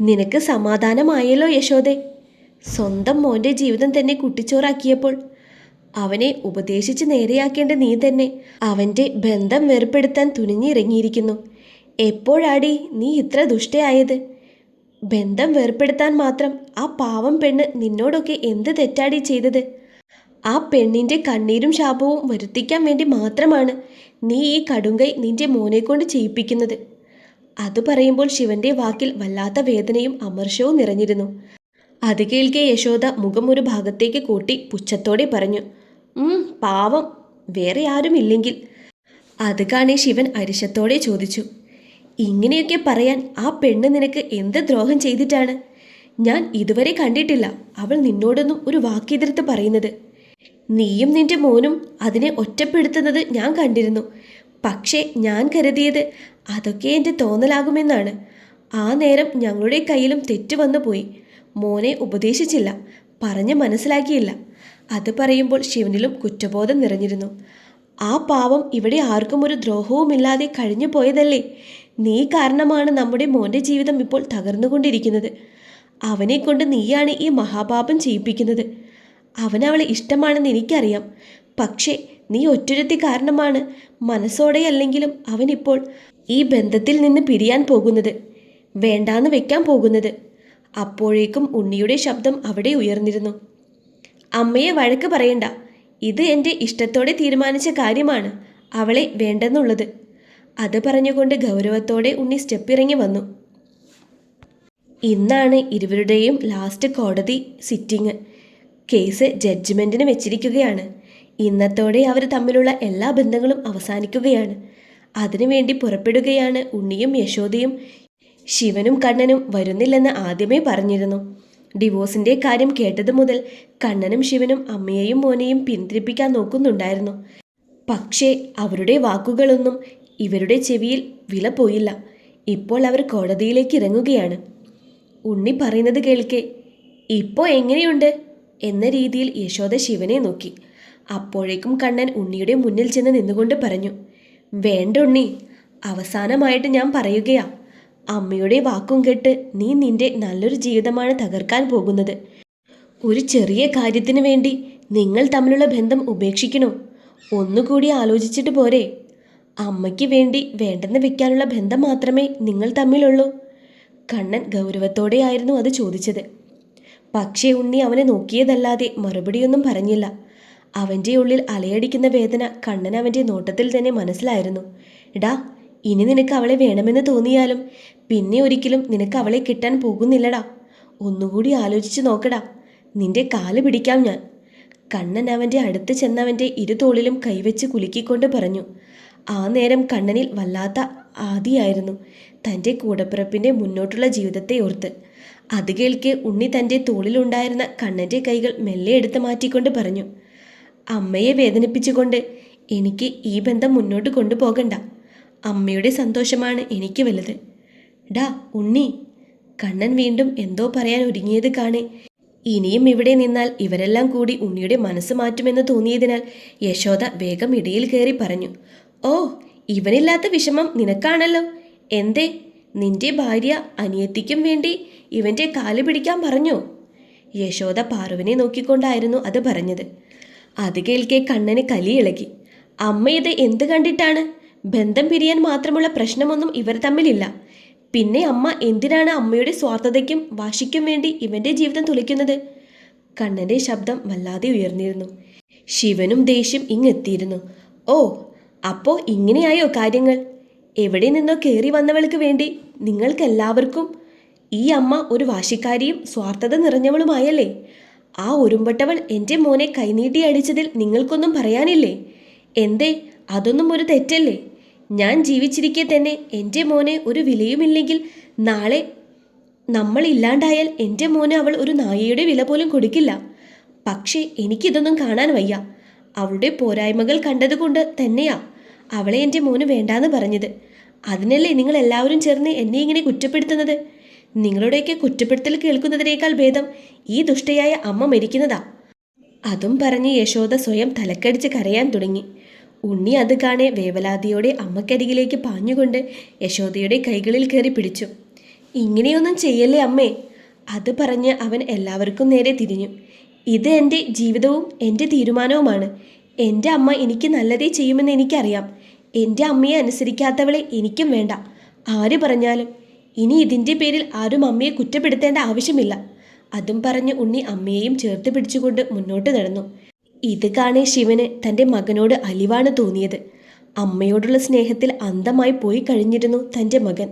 നിനക്ക് സമാധാനമായല്ലോ യശോദെ. സ്വന്തം മോന്റെ ജീവിതം തന്നെ കുട്ടിച്ചോറാക്കിയപ്പോൾ അവനെ ഉപദേശിച്ച് നേരെയാക്കേണ്ട നീ തന്നെ അവന്റെ ബന്ധം വേർപ്പെടുത്താൻ തുനിഞ്ഞിറങ്ങിയിരിക്കുന്നു. എപ്പോഴാടി നീ ഇത്ര ദുഷ്ടയായത്? ബന്ധം വേർപ്പെടുത്താൻ മാത്രം ആ പാവം പെണ്ണ് നിന്നോടൊക്കെ എന്ത് തെറ്റാടി ചെയ്തത്? ആ പെണ്ണിന്റെ കണ്ണീരും ശാപവും വരുത്തിക്കാൻ വേണ്ടി മാത്രമാണ് നീ ഈ കടുങ്കൈ നിന്റെ മോനെ കൊണ്ട് ചെയ്യിപ്പിക്കുന്നത്. അത് പറയുമ്പോൾ ശിവന്റെ വാക്കിൽ വല്ലാത്ത വേദനയും അമർഷവും നിറഞ്ഞിരുന്നു. അത് കേൾക്കെ യശോദ മുഖം ഒരു ഭാഗത്തേക്ക് കൂട്ടി പുച്ഛത്തോടെ പറഞ്ഞു പാവം വേറെ ആരുമില്ലെങ്കിൽ. അത് കാണി ശിവൻ അരിശത്തോടെ ചോദിച്ചു ഇങ്ങനെയൊക്കെ പറയാൻ ആ പെണ്ണ് നിനക്ക് എന്ത് ദ്രോഹം ചെയ്തിട്ടാണ്? ഞാൻ ഇതുവരെ കണ്ടിട്ടില്ല അവൾ നിന്നോടൊന്നും ഒരു വാക്കെതിർത്ത് പറയുന്നത്. നീയും നിന്റെ മോനും അതിനെ ഒറ്റപ്പെടുത്തുന്നത് ഞാൻ കണ്ടിരുന്നു പക്ഷേ ഞാൻ കരുതിയത് അതൊക്കെ എന്റെ തോന്നലാകുമെന്നാണ്. ആ നേരം ഞങ്ങളുടെ കയ്യിലും തെറ്റ് വന്നു പോയി. മോനെ ഉപദേശിച്ചില്ല. പറഞ്ഞ് മനസ്സിലാക്കിയില്ല. അത് പറയുമ്പോൾ ശിവനിലും കുറ്റബോധം നിറഞ്ഞിരുന്നു. ആ പാവം ഇവിടെ ആർക്കും ഒരു ദ്രോഹവുമില്ലാതെ കഴിഞ്ഞു പോയതല്ലേ? നീ കാരണമാണ് നമ്മുടെ മോന്റെ ജീവിതം ഇപ്പോൾ തകർന്നുകൊണ്ടിരിക്കുന്നത്. അവനെ കൊണ്ട് നീയാണ് ഈ മഹാപാപം ചെയ്യിപ്പിക്കുന്നത്. അവനവളെ ഇഷ്ടമാണെന്ന് എനിക്കറിയാം. പക്ഷേ നീ ഒറ്റൊരുത്തി കാരണമാണ് മനസ്സോടെയല്ലെങ്കിലും അവനിപ്പോൾ ഈ ബന്ധത്തിൽ നിന്ന് പിരിയാൻ പോകുന്നത് വേണ്ടാന്ന് വെക്കാൻ പോകുന്നത്. അപ്പോഴേക്കും ഉണ്ണിയുടെ ശബ്ദം അവിടെ ഉയർന്നിരുന്നു. അമ്മയെ വഴക്ക് പറയണ്ട ഇത് എന്റെ ഇഷ്ടത്തോടെ തീരുമാനിച്ച കാര്യമാണ് അവളെ വേണ്ടെന്നുള്ളത്. അത് പറഞ്ഞുകൊണ്ട് ഗൗരവത്തോടെ ഉണ്ണി സ്റ്റെപ്പ് ഇറങ്ങി വന്നു. ഇന്നാണ് ഇരുവരുടെയും ലാസ്റ്റ് കോടതി സിറ്റിംഗ്. കേസ് ജഡ്ജ്മെന്റിന് വെച്ചിരിക്കുകയാണ്. ഇന്നത്തോടെ അവർ തമ്മിലുള്ള എല്ലാ ബന്ധങ്ങളും അവസാനിക്കുകയാണ്. അതിനുവേണ്ടി പുറപ്പെടുകയാണ് ഉണ്ണിയും യശോദയും. ശിവനും കണ്ണനും വരുന്നില്ലെന്ന് ആദ്യമേ പറഞ്ഞിരുന്നു. ഡിവോഴ്സിന്റെ കാര്യം കേട്ടതു മുതൽ കണ്ണനും ശിവനും അമ്മയെയും മോനെയും പിന്തിരിപ്പിക്കാൻ നോക്കുന്നുണ്ടായിരുന്നു. പക്ഷേ അവരുടെ വാക്കുകളൊന്നും ഇവരുടെ ചെവിയിൽ വില പോയില്ല. ഇപ്പോൾ അവർ കോടതിയിലേക്ക് ഇറങ്ങുകയാണ്. ഉണ്ണി പറയുന്നത് കേൾക്കെ ഇപ്പോൾ എങ്ങനെയുണ്ട്? എന്ന രീതിയിൽ യശോദ ശിവനെ നോക്കി. അപ്പോഴേക്കും കണ്ണൻ ഉണ്ണിയുടെ മുന്നിൽ ചെന്ന് നിന്നുകൊണ്ട് പറഞ്ഞു വേണ്ട ഉണ്ണി. അവസാനമായിട്ട് ഞാൻ പറയുകയാ അമ്മയുടെ വാക്കും കേട്ട് നീ നിന്റെ നല്ലൊരു ജീവിതമാണ് തകർക്കാൻ പോകുന്നത്. ഒരു ചെറിയ കാര്യത്തിന് വേണ്ടി നിങ്ങൾ തമ്മിലുള്ള ബന്ധം ഉപേക്ഷിക്കണോ? ഒന്നുകൂടി ആലോചിച്ചിട്ട് പോരെ. അമ്മയ്ക്ക് വേണ്ടി വേണ്ടെന്ന് വെക്കാനുള്ള ബന്ധം മാത്രമേ നിങ്ങൾ തമ്മിലുള്ളൂ. കണ്ണൻ ഗൗരവത്തോടെയായിരുന്നു അത് ചോദിച്ചത്. പക്ഷേ ഉണ്ണി അവനെ നോക്കിയതല്ലാതെ മറുപടിയൊന്നും പറഞ്ഞില്ല. അവന്റെ ഉള്ളിൽ അലയടിക്കുന്ന വേദന കണ്ണൻ അവന്റെ നോട്ടത്തിൽ തന്നെ മനസ്സിലായിരുന്നു. എടാ ഇനി നിനക്ക് അവളെ വേണമെന്ന് തോന്നിയാലും പിന്നെ ഒരിക്കലും നിനക്ക് അവളെ കിട്ടാൻ പോകുന്നില്ലടാ. ഒന്നുകൂടി ആലോചിച്ച് നോക്കടാ. നിന്റെ കാൽ പിടിക്കാം ഞാൻ. കണ്ണൻ അവന്റെ അടുത്ത് ചെന്നവന്റെ ഇരുതോളിലും കൈവച്ച് കുലുക്കിക്കൊണ്ട് പറഞ്ഞു. ആ നേരം കണ്ണനിൽ വല്ലാത്ത ആദിയായിരുന്നു തന്റെ കൂടപ്പിറപ്പിന്റെ മുന്നോട്ടുള്ള ജീവിതത്തെ ഓർത്ത്. അത് കേൾക്കെ ഉണ്ണി തന്റെ തോളിലുണ്ടായിരുന്ന കണ്ണന്റെ കൈകൾ മെല്ലെ എടുത്ത് മാറ്റിക്കൊണ്ട് പറഞ്ഞു. അമ്മയെ വേദനിപ്പിച്ചുകൊണ്ട് എനിക്ക് ഈ ബന്ധം മുന്നോട്ട് കൊണ്ടുപോകണ്ട. അമ്മയുടെ സന്തോഷമാണ് എനിക്ക് വലുത്. ഡാ ഉണ്ണി കണ്ണൻ വീണ്ടും എന്തോ പറയാൻ ഒരുങ്ങിയത് കാണെ. ഇനിയും ഇവിടെ നിന്നാൽ ഇവരെല്ലാം കൂടി ഉണ്ണിയുടെ മനസ്സ് മാറ്റുമെന്ന് തോന്നിയതിനാൽ യശോദ വേഗം ഇടയിൽ കയറി പറഞ്ഞു ഓ ഇവനില്ലാത്ത വിഷമം നിനക്കാണല്ലോ. എന്തേ നിന്റെ ഭാര്യ അനിയത്തിക്കും വേണ്ടി ഇവന്റെ കാൽ പിടിക്കാൻ പറഞ്ഞോ? യശോദ പാറുവിനെ നോക്കിക്കൊണ്ടായിരുന്നു അത് പറഞ്ഞത്. അത് കേൾക്കെ കണ്ണന് കലിയിളകി അമ്മ ഇത് എന്ത് കണ്ടിട്ടാണ്? ബന്ധം പിരിയാൻ മാത്രമുള്ള പ്രശ്നമൊന്നും ഇവർ തമ്മിലില്ല. പിന്നെ അമ്മ എന്തിനാണ് അമ്മയുടെ സ്വാർത്ഥതയ്ക്കും വാശിക്കും വേണ്ടി ഇവന്റെ ജീവിതം തുലയ്ക്കുന്നത് കണ്ണന്റെ ശബ്ദം വല്ലാതെ ഉയർന്നിരുന്നു. ശിവനും ദേഷ്യം ഇങ്ങെത്തിയിരുന്നു. ഓ അപ്പോ ഇങ്ങനെയായോ കാര്യങ്ങൾ? എവിടെ നിന്നോ കയറി വന്നവൾക്ക് വേണ്ടി നിങ്ങൾക്കെല്ലാവർക്കും ഈ അമ്മ ഒരു വാശിക്കാരിയും സ്വാർത്ഥത നിറഞ്ഞവളുമായല്ലേ? ആ ഉരുമ്പട്ടവൾ എന്റെ മോനെ കൈനീട്ടി അടിച്ചതിൽ നിങ്ങൾക്കൊന്നും പറയാനില്ലേ? എന്തേ അതൊന്നും ഒരു തെറ്റല്ലേ? ഞാൻ ജീവിച്ചിരിക്കെ തന്നെ എന്റെ മോനെ ഒരു വിലയുമില്ലെങ്കിൽ നാളെ നമ്മൾ ഇല്ലാണ്ടായാൽ എന്റെ മോനെ അവൾ ഒരു നായയുടെ വില പോലും കൊടുക്കില്ല. പക്ഷേ എനിക്കിതൊന്നും കാണാൻ വയ്യ. അവളുടെ പോരായ്മകൾ കണ്ടതുകൊണ്ട് തന്നെയാ അവളെ എന്റെ മോന് വേണ്ടാന്ന് പറഞ്ഞത്. അതിനല്ലേ നിങ്ങൾ എല്ലാവരും ചേർന്ന് എന്നെ ഇങ്ങനെ കുറ്റപ്പെടുത്തുന്നത്? നിങ്ങളുടെയൊക്കെ കുറ്റപ്പെടുത്തൽ കേൾക്കുന്നതിനേക്കാൾ ഭേദം ഈ ദുഷ്ടയായ അമ്മ മരിക്കുന്നതാ. അതും പറഞ്ഞ് യശോദ സ്വയം തലക്കടിച്ച് കരയാൻ തുടങ്ങി. ഉണ്ണി അത് കാണെ വേവലാതിയോടെ അമ്മക്കരികിലേക്ക് പാഞ്ഞുകൊണ്ട് യശോദയുടെ കൈകളിൽ കയറി പിടിച്ചു. ഇങ്ങനെയൊന്നും ചെയ്യല്ലേ അമ്മേ? അത് പറഞ്ഞ് അവൻ എല്ലാവർക്കും നേരെ തിരിഞ്ഞു. ഇത് എന്റെ ജീവിതവും എന്റെ തീരുമാനവുമാണ്. എന്റെ അമ്മ എനിക്ക് നല്ലതേ ചെയ്യുമെന്ന് എനിക്കറിയാം. എന്റെ അമ്മയെ അനുസരിക്കാത്തവളെ എനിക്കും വേണ്ട. ആര് പറഞ്ഞാലും ഇനി ഇതിന്റെ പേരിൽ ആരും അമ്മയെ കുറ്റപ്പെടുത്തേണ്ട ആവശ്യമില്ല. അതും പറഞ്ഞ് ഉണ്ണി അമ്മയെയും ചേർത്ത് പിടിച്ചുകൊണ്ട് മുന്നോട്ട് നടന്നു. ഇത് കാണേ ശിവന് തന്റെ മകനോട് അലിവാണ് തോന്നിയത്. അമ്മയോടുള്ള സ്നേഹത്തിൽ അന്തമായി പോയി കഴിഞ്ഞിരുന്നു തന്റെ മകൻ.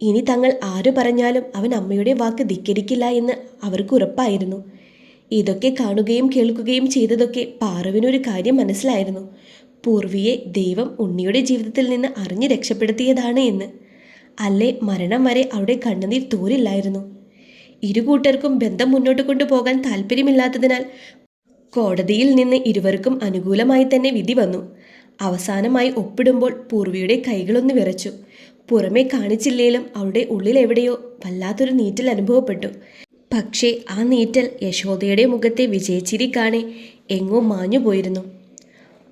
ഇനി തങ്ങൾ ആര് പറഞ്ഞാലും അവൻ അമ്മയുടെ വാക്ക് ധിക്കരിക്കില്ല എന്ന് അവർക്ക് ഉറപ്പായിരുന്നു. ഇതൊക്കെ കാണുകയും കേൾക്കുകയും ചെയ്തതൊക്കെ പാറുവിനൊരു കാര്യം മനസ്സിലായിരുന്നു. പൂർവിയെ ദൈവം ഉണ്ണിയുടെ ജീവിതത്തിൽ നിന്ന് അറിഞ്ഞ് രക്ഷപ്പെടുത്തിയതാണ് എന്ന്. അല്ലേ മരണം വരെ അവിടെ കണ്ണുനീർ തോരില്ലായിരുന്നു. ഇരു കൂട്ടർക്കും ബന്ധം മുന്നോട്ട് കൊണ്ടുപോകാൻ താല്പര്യമില്ലാത്തതിനാൽ കോടതിയിൽ നിന്ന് ഇരുവർക്കും അനുകൂലമായി തന്നെ വിധി വന്നു. അവസാനമായി ഒപ്പിടുമ്പോൾ പൂർവിയുടെ കൈകളൊന്ന് വിറച്ചു. പുറമേ കാണിച്ചില്ലേലും അവിടെ ഉള്ളിലെവിടെയോ വല്ലാത്തൊരു നീറ്റൽ അനുഭവപ്പെട്ടു. പക്ഷേ ആ നീറ്റൽ യശോദയുടെ മുഖത്തെ വിജയച്ചിരി കാണെ എങ്ങോ മാഞ്ഞു പോയിരുന്നു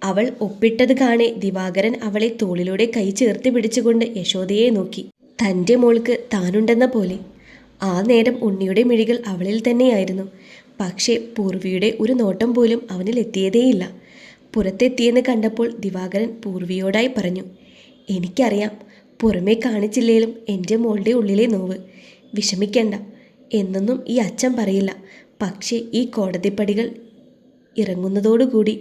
അവൾ ഒപ്പിട്ടത് കാണെ ദിവാകരൻ അവളെ തോളിലൂടെ കൈ ചേർത്ത് പിടിച്ചുകൊണ്ട് യശോദയെ നോക്കി. തന്റെ മോൾക്ക് താനുണ്ടെന്ന പോലെ. ആ നേരം ഉണ്ണിയുടെ മിഴികൾ അവളിൽ തന്നെയായിരുന്നു. പക്ഷേ പൂർവിയുടെ ഒരു നോട്ടം പോലും അവനിൽ എത്തിയതേയില്ല പുറത്തെത്തിയെന്ന് കണ്ടപ്പോൾ ദിവാകരൻ പൂർവിയോടായി പറഞ്ഞു എനിക്കറിയാം പുറമേ കാണിച്ചില്ലേലും എന്റെ മോളുടെ ഉള്ളിലെ നോവ്. വിഷമിക്കണ്ട എന്നൊന്നും ഈ അച്ഛൻ പറയില്ല. പക്ഷേ ഈ കോടതിപ്പടികൾ ഇറങ്ങുന്നതോടുകൂടി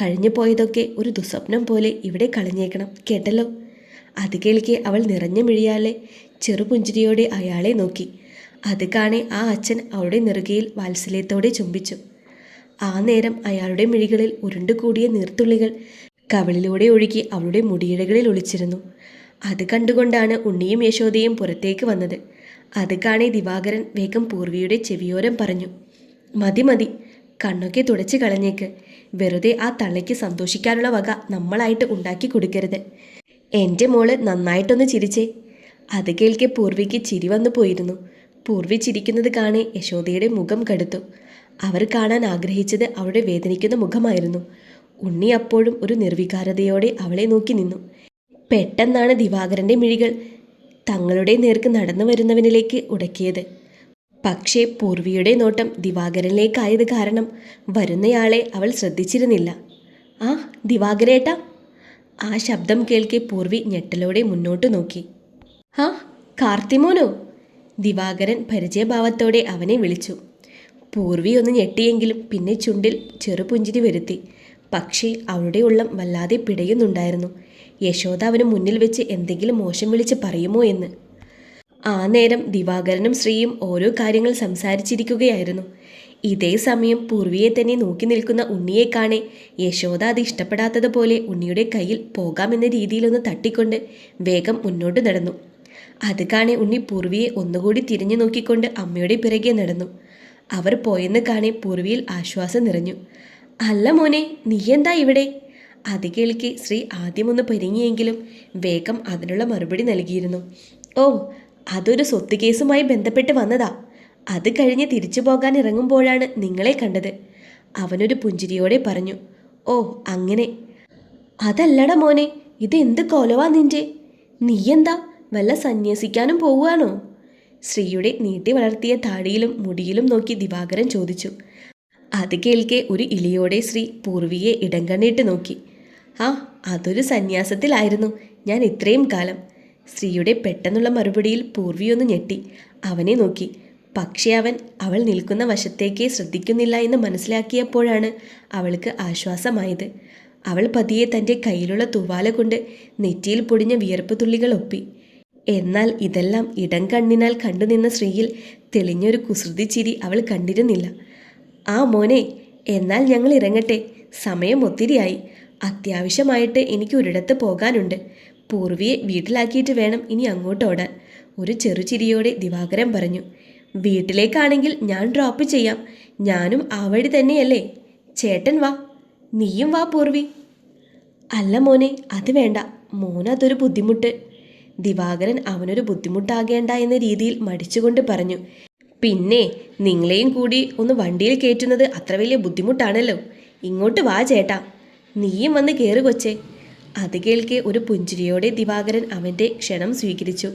കഴിഞ്ഞു പോയതൊക്കെ ഒരു ദുസ്വപ്നം പോലെ ഇവിടെ കളഞ്ഞേക്കണം കേട്ടല്ലോ? അത് കേൾക്കെ അവൾ നിറഞ്ഞു മിഴിയാലെ ചെറുപുഞ്ചിരിയോടെ അയാളെ നോക്കി. അത് കാണെ ആ അച്ഛൻ അവളുടെ നെറുകയിൽ വാത്സല്യത്തോടെ ചുംബിച്ചു. ആ നേരം അയാളുടെ മിഴികളിൽ ഉരുണ്ടുകൂടിയ നീർത്തുള്ളികൾ കവളിലൂടെ ഒഴുകി അവളുടെ മുടിയിഴകളിൽ ഒളിച്ചിരുന്നു. അത് കണ്ടുകൊണ്ടാണ് ഉണ്ണിയും യശോദയും പുറത്തേക്ക് വന്നത്. അത് കാണെ ദിവാകരൻ വേഗം പൂർവിയുടെ ചെവിയോരം പറഞ്ഞു മതി മതി കണ്ണൊക്കെ തുടച്ച് കളഞ്ഞേക്ക്. വെറുതെ ആ തള്ളയ്ക്ക് സന്തോഷിക്കാനുള്ള വക നമ്മളായിട്ട് ഉണ്ടാക്കി കൊടുക്കരുത്. എന്റെ മോൾ നന്നായിട്ടൊന്ന് ചിരിച്ചേ. അത് കേൾക്കെ പൂർവിക്ക് ചിരി വന്നു പോയിരുന്നു. പൂർവി ചിരിക്കുന്നത് കാണെ യശോദയുടെ മുഖം കടുത്തു. അവർ കാണാൻ ആഗ്രഹിച്ചത് അവളുടെ വേദനിക്കുന്ന മുഖമായിരുന്നു. ഉണ്ണി അപ്പോഴും ഒരു നിർവികാരതയോടെ അവളെ നോക്കി നിന്നു. പെട്ടെന്നാണ് ദിവാകരന്റെ മിഴികൾ തങ്ങളുടെ നേർക്ക് നടന്നു വരുന്നവനിലേക്ക് ഉടക്കിയത്. പക്ഷേ പൂർവിയുടെ നോട്ടം ദിവാകരനിലേക്കായത് കാരണം വരുന്നയാളെ അവൾ ശ്രദ്ധിച്ചിരുന്നില്ല. ആ ദിവാകരേട്ടാ? ആ ശബ്ദം കേൾക്കെ പൂർവി ഞെട്ടലോടെ മുന്നോട്ട് നോക്കി. ആ കാർത്തിമോനോ? ദിവാകരൻ പരിചയഭാവത്തോടെ അവനെ വിളിച്ചു. പൂർവി ഒന്ന് ഞെട്ടിയെങ്കിലും പിന്നെ ചുണ്ടിൽ ചെറുപുഞ്ചിരി വരുത്തി. പക്ഷേ അവളുടെ ഉള്ളം വല്ലാതെ പിടയുന്നുണ്ടായിരുന്നു. യശോദ അവന് മുന്നിൽ വെച്ച് എന്തെങ്കിലും മോശം വിളിച്ച് പറയുമോ എന്ന്. ആ നേരം ദിവാകരനും ശ്രീയും ഓരോ കാര്യങ്ങൾ സംസാരിച്ചിരിക്കുകയായിരുന്നു. ഇതേ സമയം പൂർവിയെ തന്നെ നോക്കി നിൽക്കുന്ന ഉണ്ണിയെ കാണെ യശോദ അത് ഇഷ്ടപ്പെടാത്തതുപോലെ ഉണ്ണിയുടെ കയ്യിൽ പോകാമെന്ന രീതിയിലൊന്ന് തട്ടിക്കൊണ്ട് വേഗം മുന്നോട്ട് നടന്നു. അത് കാണെ ഉണ്ണി പൂർവിയെ ഒന്നുകൂടി തിരിഞ്ഞു നോക്കിക്കൊണ്ട് അമ്മയുടെ പിറകെ നടന്നു. അവർ പോയെന്ന് കാണെ പൂർവിയിൽ ആശ്വാസം നിറഞ്ഞു. അല്ല മോനെ നീ എന്താ ഇവിടെ? അത് കേൾക്കെ ശ്രീ ആദ്യമൊന്ന് പെരുങ്ങിയെങ്കിലും വേഗം അതിനുള്ള മറുപടി നൽകിയിരുന്നു. ഓ അതൊരു സ്വത്ത് കേസുമായി ബന്ധപ്പെട്ട് വന്നതാ. അത് കഴിഞ്ഞ് തിരിച്ചു പോകാൻ ഇറങ്ങുമ്പോഴാണ് നിങ്ങളെ കണ്ടത്. അവനൊരു പുഞ്ചിരിയോടെ പറഞ്ഞു ഓ അങ്ങനെ. അതല്ലട മോനെ ഇത് എന്ത് കൊലവാ നിന്റെ? നീയെന്താ വല്ല സന്യസിക്കാനും പോവുകയാണോ? ശ്രീയുടെ നീട്ടി വളർത്തിയ താടിയിലും മുടിയിലും നോക്കി ദിവാകരൻ ചോദിച്ചു. അത് കേൾക്കെ ഒരു ഇലിയോടെ ശ്രീ പൂർവിയെ ഇടം കണ്ണിട്ട് നോക്കി. ആ അതൊരു സന്യാസത്തിലായിരുന്നു. ഞാൻ ഇത്രയും കാലം ശ്രീയുടെ പെട്ടെന്നുള്ള മറുപടിയിൽ പൂർവിയൊന്ന് ഞെട്ടി. അവനെ നോക്കി. പക്ഷേ അവൻ അവൾ നിൽക്കുന്ന വശത്തേക്കേ ശ്രദ്ധിക്കുന്നില്ല എന്ന് മനസ്സിലാക്കിയപ്പോഴാണ് അവൾക്ക് ആശ്വാസമായത്. അവൾ പതിയെ തന്റെ കയ്യിലുള്ള തുവാല കൊണ്ട് നെറ്റിയിൽ പൊടിഞ്ഞ വിയർപ്പ് തുള്ളികൾ ഒപ്പി. എന്നാൽ ഇതെല്ലാം ഇടം കണ്ണിനാൽ കണ്ടുനിന്ന സ്ത്രീയിൽ തെളിഞ്ഞൊരു കുസൃതി ചിരി അവൾ കണ്ടിരുന്നില്ല. ആ മോനെ എന്നാൽ ഞങ്ങൾ ഇറങ്ങട്ടെ. സമയം ഒത്തിരിയായി. അത്യാവശ്യമായിട്ട് എനിക്ക് ഒരിടത്ത് പോകാനുണ്ട്. പൂർവിയെ വീട്ടിലാക്കിയിട്ട് വേണം ഇനി അങ്ങോട്ട് ഓടാൻ ഒരു ചെറുചിരിയോടെ ദിവാകരൻ പറഞ്ഞു വീട്ടിലേക്കാണെങ്കിൽ ഞാൻ ഡ്രോപ്പ് ചെയ്യാം. ഞാനും ആ വഴി തന്നെയല്ലേ. ചേട്ടൻ വാ. നീയും വാ പൂർവി അല്ല മോനെ അത് വേണ്ട. മോനതൊരു ബുദ്ധിമുട്ട്. ദിവാകരൻ അവനൊരു ബുദ്ധിമുട്ടാകേണ്ട എന്ന രീതിയിൽ മടിച്ചുകൊണ്ട് പറഞ്ഞു പിന്നെ നിങ്ങളെയും കൂടി ഒന്ന് വണ്ടിയിൽ കയറ്റുന്നത് അത്ര വലിയ ബുദ്ധിമുട്ടാണല്ലോ. ഇങ്ങോട്ട് വാ ചേട്ടാ. നീയും വന്ന് കയറി കൊച്ചേ. അത് കേൾക്കെ ഒരു പുഞ്ചിരിയോടെ ദിവാകരൻ അവന്റെ ക്ഷണം സ്വീകരിച്ചു.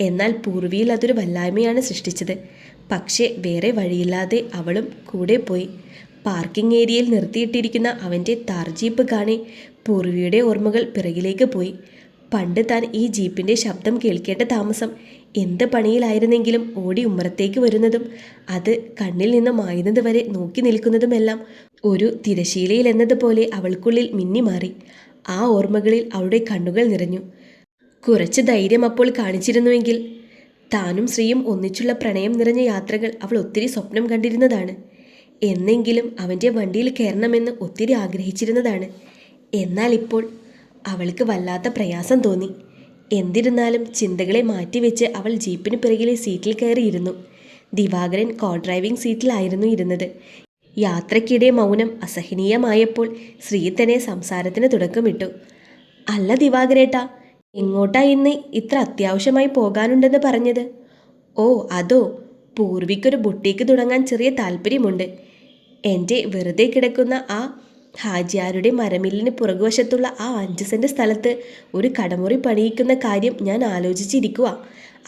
എന്നാൽ പൂർവിയിൽ അതൊരു വല്ലായ്മയാണ് സൃഷ്ടിച്ചത്. പക്ഷേ വേറെ വഴിയില്ലാതെ അവളും കൂടെ പോയി. പാർക്കിംഗ് ഏരിയയിൽ നിർത്തിയിട്ടിരിക്കുന്ന അവന്റെ താർ ജീപ്പ് കാണി പൂർവിയുടെ ഓർമ്മകൾ പിറകിലേക്ക് പോയി. പണ്ട് താൻ ഈ ജീപ്പിന്റെ ശബ്ദം കേൾക്കേണ്ട താമസം എന്ത് പണിയിലായിരുന്നെങ്കിലും ഓടി ഉമ്മറത്തേക്ക് വരുന്നതും അത് കണ്ണിൽ നിന്ന് മായുന്നത് വരെ നോക്കി നിൽക്കുന്നതുമെല്ലാം ഒരു തിരശീലയിൽ എന്നതുപോലെ അവൾക്കുള്ളിൽ മിന്നിമാറി. ആ ഓർമ്മകളിൽ അവളുടെ കണ്ണുകൾ നിറഞ്ഞു. കുറച്ച് ധൈര്യം അപ്പോൾ കാണിച്ചിരുന്നുവെങ്കിൽ. താനും ശ്രീയും ഒന്നിച്ചുള്ള പ്രണയം നിറഞ്ഞ യാത്രകൾ അവൾ ഒത്തിരി സ്വപ്നം കണ്ടിരുന്നതാണ്. എന്നെങ്കിലും അവന്റെ വണ്ടിയിൽ കയറണമെന്ന് ഒത്തിരി ആഗ്രഹിച്ചിരുന്നതാണ്. എന്നാൽ ഇപ്പോൾ അവൾക്ക് വല്ലാത്ത പ്രയാസം തോന്നി. എന്തിരുന്നാലും ചിന്തകളെ മാറ്റിവെച്ച് അവൾ ജീപ്പിന് പിറകിലെ സീറ്റിൽ കയറിയിരുന്നു. ദിവാകരൻ കോ ഡ്രൈവിംഗ് സീറ്റിലായിരുന്നു ഇരുന്നത്. യാത്രയ്ക്കിടെ മൗനം അസഹനീയമായപ്പോൾ ശ്രീ തന്നെ സംസാരത്തിന് തുടക്കമിട്ടു. അല്ല ദിവാകരേട്ട എങ്ങോട്ടാ ഇന്ന് ഇത്ര അത്യാവശ്യമായി പോകാനുണ്ടെന്ന് പറഞ്ഞത്? ഓ അതോ പൂർവിക്കൊരു ബുട്ടീക്ക് തുടങ്ങാൻ ചെറിയ താല്പര്യമുണ്ട്. എന്റെ വെറുതെ കിടക്കുന്ന ആ ഹാജിയാരുടെ മരമില്ലിന് പുറകുവശത്തുള്ള ആ അഞ്ച് സെന്റ് സ്ഥലത്ത് ഒരു കടമുറി പണിയിക്കുന്ന കാര്യം ഞാൻ ആലോചിച്ചിരിക്കുക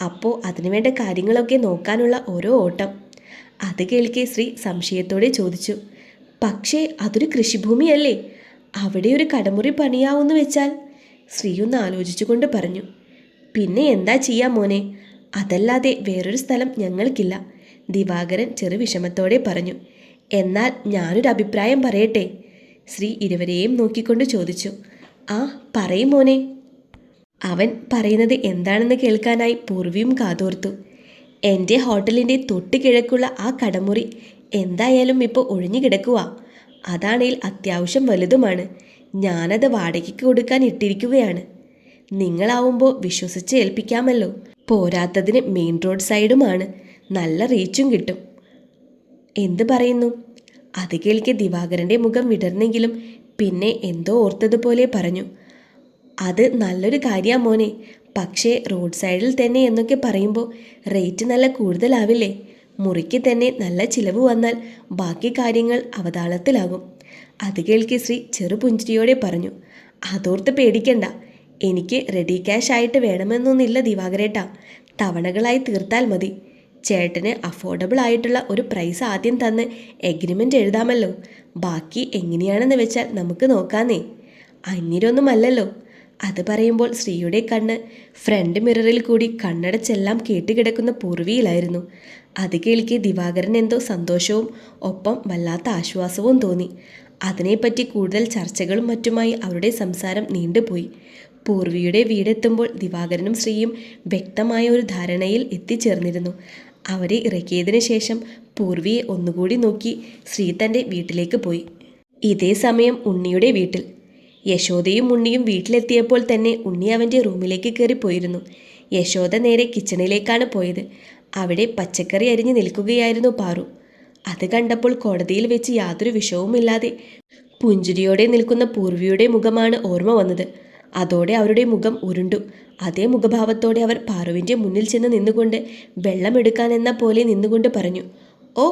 അപ്പോൾ അതിനുവേണ്ട കാര്യങ്ങളൊക്കെ നോക്കാനുള്ള ഓരോ ഓട്ടം. അത് കേൾക്കേ ശ്രീ സംശയത്തോടെ ചോദിച്ചു. പക്ഷേ അതൊരു കൃഷിഭൂമിയല്ലേ? അവിടെ ഒരു കടമുറി പണിയാവെന്ന് വെച്ചാൽ? ശ്രീ ഒന്ന് ആലോചിച്ചുകൊണ്ട് പറഞ്ഞു. പിന്നെ എന്താ ചെയ്യാ മോനെ? അതല്ലാതെ വേറൊരു സ്ഥലം ഞങ്ങൾക്കില്ല. ദിവാകരൻ ചെറു വിഷമത്തോടെ പറഞ്ഞു. എന്നാൽ ഞാനൊരു അഭിപ്രായം പറയട്ടെ? ശ്രീ ഇരുവരെയും നോക്കിക്കൊണ്ട് ചോദിച്ചു. ആ പറയും മോനെ. അവൻ പറയുന്നത് എന്താണെന്ന് കേൾക്കാനായി പൂർവിയും കാതോർത്തു. എന്റെ ഹോട്ടലിന്റെ തൊട്ട് കിഴക്കുള്ള ആ കടമുറി എന്തായാലും ഇപ്പോൾ ഒഴിഞ്ഞു കിടക്കുക അതാണേൽ അത്യാവശ്യം വലുതുമാണ്. ഞാനത് വാടകയ്ക്ക് കൊടുക്കാൻ ഇട്ടിരിക്കുകയാണ്. നിങ്ങളാവുമ്പോൾ വിശ്വസിച്ച് ഏൽപ്പിക്കാമല്ലോ. പോരാത്തതിന് മെയിൻ റോഡ് സൈഡുമാണ്. നല്ല റീച്ചും കിട്ടും. എന്ത് പറയുന്നു? അത് കേൾക്കെ ദിവാകരന്റെ മുഖം വിടർന്നെങ്കിലും പിന്നെ എന്തോ ഓർത്തതുപോലെ പറഞ്ഞു. അത് നല്ലൊരു കാര്യമാണ് മോനെ. പക്ഷേ റോഡ് സൈഡിൽ തന്നെ എന്നൊക്കെ പറയുമ്പോൾ റേറ്റ് നല്ല കൂടുതലാവില്ലേ? മുറിക്ക് തന്നെ നല്ല ചിലവ് വന്നാൽ ബാക്കി കാര്യങ്ങൾ അവതാളത്തിലാകും. അത് കേൾക്കി ശ്രീ ചെറുപുഞ്ചിരിയോടെ പറഞ്ഞു. അതോർത്ത് പേടിക്കണ്ട. എനിക്ക് റെഡി ക്യാഷ് ആയിട്ട് വേണമെന്നൊന്നില്ല ദിവാകരേട്ടാ. തവണകളായി തീർത്താൽ മതി. ചേട്ടന് അഫോർഡബിൾ ആയിട്ടുള്ള ഒരു പ്രൈസ് ആദ്യം തന്ന് എഗ്രിമെന്റ് എഴുതാമല്ലോ. ബാക്കി എങ്ങനെയാണെന്ന് വെച്ചാൽ നമുക്ക് നോക്കാന്നേ. അന്യരൊന്നുമല്ലല്ലോ അത് പറയുമ്പോൾ ശ്രീയുടെ കണ്ണ് ഫ്രണ്ട് മിററിൽ കൂടി കണ്ണടച്ചെല്ലാം കേട്ടുകിടക്കുന്ന പൂർവിയിലായിരുന്നു. അത് കേൾക്കെ ദിവാകരൻ എന്തോ സന്തോഷവും ഒപ്പം വല്ലാത്ത ആശ്വാസവും തോന്നി. അതിനെപ്പറ്റി കൂടുതൽ ചർച്ചകളും മറ്റുമായി അവരുടെ സംസാരം നീണ്ടുപോയി. പൂർവിയുടെ വീടെത്തുമ്പോൾ ദിവാകരനും ശ്രീയും വ്യക്തമായ ഒരു ധാരണയിൽ എത്തിച്ചേർന്നിരുന്നു. അവരെ ഇറക്കിയതിനു ശേഷം പൂർവിയെ ഒന്നുകൂടി നോക്കി ശ്രീ തന്റെ വീട്ടിലേക്ക് പോയി. ഇതേ സമയം ഉണ്ണിയുടെ വീട്ടിൽ യശോദയും ഉണ്ണിയും വീട്ടിലെത്തിയപ്പോൾ തന്നെ ഉണ്ണി അവന്റെ റൂമിലേക്ക് കയറി പോയിരുന്നു യശോദ നേരെ കിച്ചണിലേക്കാണ് പോയത്. അവിടെ പച്ചക്കറി അരിഞ്ഞു നിൽക്കുകയായിരുന്നു പാറു. അത് കണ്ടപ്പോൾ കോടതിയിൽ വെച്ച് യാതൊരു വിഷവുമില്ലാതെ പുഞ്ചിരിയോടെ നിൽക്കുന്ന പൂർവിയുടെ മുഖമാണ് ഓർമ്മ വന്നത്. അതോടെ അവരുടെ മുഖം ഉരുണ്ടു. അതേ മുഖഭാവത്തോടെ അവർ പാറുവിന്റെ മുന്നിൽ ചെന്ന് നിന്നുകൊണ്ട് വെള്ളമെടുക്കാനെന്ന പോലെ നിന്നുകൊണ്ട് പറഞ്ഞു ഓ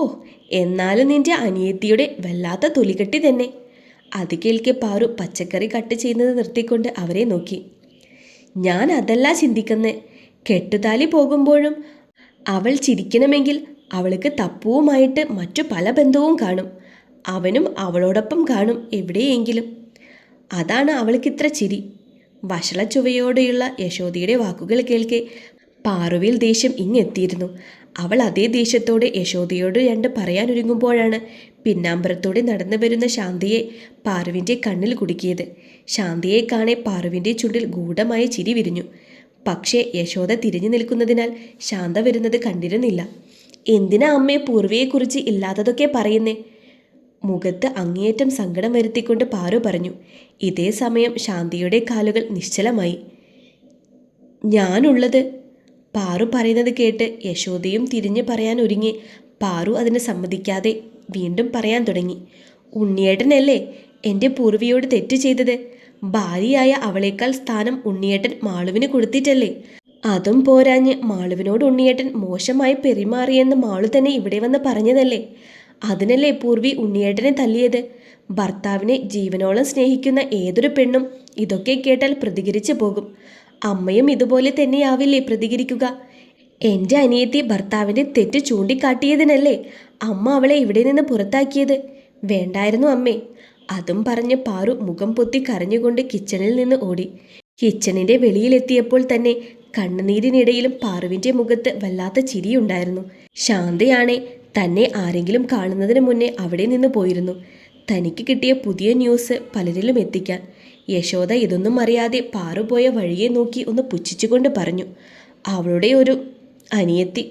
എന്നാലും നിന്റെ അനിയത്തിയുടെ വല്ലാത്ത തൊലികെട്ടി തന്നെ. അത് കേൾക്കെ പാറു പച്ചക്കറി കട്ട് ചെയ്യുന്നത് നിർത്തിക്കൊണ്ട് അവരെ നോക്കി. ഞാൻ അതല്ല ചിന്തിക്കുന്നത് കെട്ടുതാലി പോകുമ്പോഴും അവൾ ചിരിക്കണമെങ്കിൽ അവൾക്ക് തപ്പുവുമായിട്ട് മറ്റു പല ബന്ധവും കാണും. അവനും അവളോടൊപ്പം കാണും എവിടെയെങ്കിലും. അതാണ് അവൾക്കിത്ര ചിരി. വഷളച്ചുവയോടെയുള്ള യശോദിയുടെ വാക്കുകൾ കേൾക്കെ പാറുവിൽ ദേഷ്യം ഇങ്ങെത്തിയിരുന്നു. അവൾ അതേ ദേഷ്യത്തോടെ യശോദയോട് രണ്ട് പറയാനൊരുങ്ങുമ്പോഴാണ് പിന്നാമ്പരത്തോടെ നടന്നു വരുന്ന ശാന്തിയെ പാറുവിന്റെ കണ്ണിൽ കുടുക്കിയത്. ശാന്തിയെ കാണെ പാറുവിന്റെ ചുണ്ടിൽ ഗൂഢമായ ചിരി വിരിഞ്ഞു. പക്ഷേ യശോദ തിരിഞ്ഞു നിൽക്കുന്നതിനാൽ ശാന്ത വരുന്നത് കണ്ടിരുന്നില്ല. എന്തിനാ അമ്മയെ പൂർവിയെക്കുറിച്ച് ഇല്ലാത്തതൊക്കെ പറയുന്നേ? മുഖത്ത് അങ്ങേയറ്റം സങ്കടം വരുത്തിക്കൊണ്ട് പാറു പറഞ്ഞു. ഇതേ സമയം ശാന്തിയുടെ കാലുകൾ നിശ്ചലമായി. ഞാനുള്ളത് പാറു പറയുന്നത് കേട്ട് യശോദയും തിരിഞ്ഞു പറയാൻ ഒരുങ്ങി. പാറു അതിന് സമ്മതിക്കാതെ വീണ്ടും പറയാൻ തുടങ്ങി. ഉണ്ണിയേട്ടനല്ലേ എന്റെ പൂർവിയോട് തെറ്റ് ചെയ്തത്? ഭാര്യയായ അവളേക്കാൾ സ്ഥാനം ഉണ്ണിയേട്ടൻ മാളുവിന് കൊടുത്തിട്ടല്ലേ? അതും പോരാഞ്ഞ് മാളുവിനോട് ഉണ്ണിയേട്ടൻ മോശമായി പെരുമാറിയെന്ന് മാളു തന്നെ ഇവിടെ വന്ന് പറഞ്ഞതല്ലേ? അതിനല്ലേ പൂർവി ഉണ്ണിയേട്ടനെ തല്ലിയത്? ഭർത്താവിനെ ജീവനോളം സ്നേഹിക്കുന്ന ഏതൊരു പെണ്ണും ഇതൊക്കെ കേട്ടാൽ പ്രതികരിച്ചു പോകും. അമ്മയും ഇതുപോലെ തന്നെയാവില്ലേ പ്രതികരിക്കുക? എന്റെ അനിയത്തി ഭർത്താവിന്റെ തെറ്റ് ചൂണ്ടിക്കാട്ടിയതിനല്ലേ അമ്മ അവളെ ഇവിടെ നിന്ന് പുറത്താക്കിയത്? വേണ്ടായിരുന്നു അമ്മേ. അതും പറഞ്ഞ് പാറു മുഖം പൊത്തി കരഞ്ഞുകൊണ്ട് കിച്ചണിൽ നിന്ന് ഓടി. കിച്ചണിന്റെ വെളിയിലെത്തിയപ്പോൾ തന്നെ കണ്ണുനീരിനിടയിലും പാറുവിന്റെ മുഖത്ത് വല്ലാത്ത ചിരിയുണ്ടായിരുന്നു. ശാന്തയാണെ. തന്നെ ആരെങ്കിലും കാണുന്നതിന് മുന്നേ അവിടെ നിന്ന് പോയിരുന്നു. തനിക്ക് കിട്ടിയ പുതിയ ന്യൂസ് പലരിലും എത്തിക്കാൻ. യശോദ ഇതൊന്നും അറിയാതെ പാറുപോയ വഴിയെ നോക്കി ഒന്ന് പുച്ഛിച്ചുകൊണ്ട് പറഞ്ഞു അവളുടെ ഒരു അനിയത്തി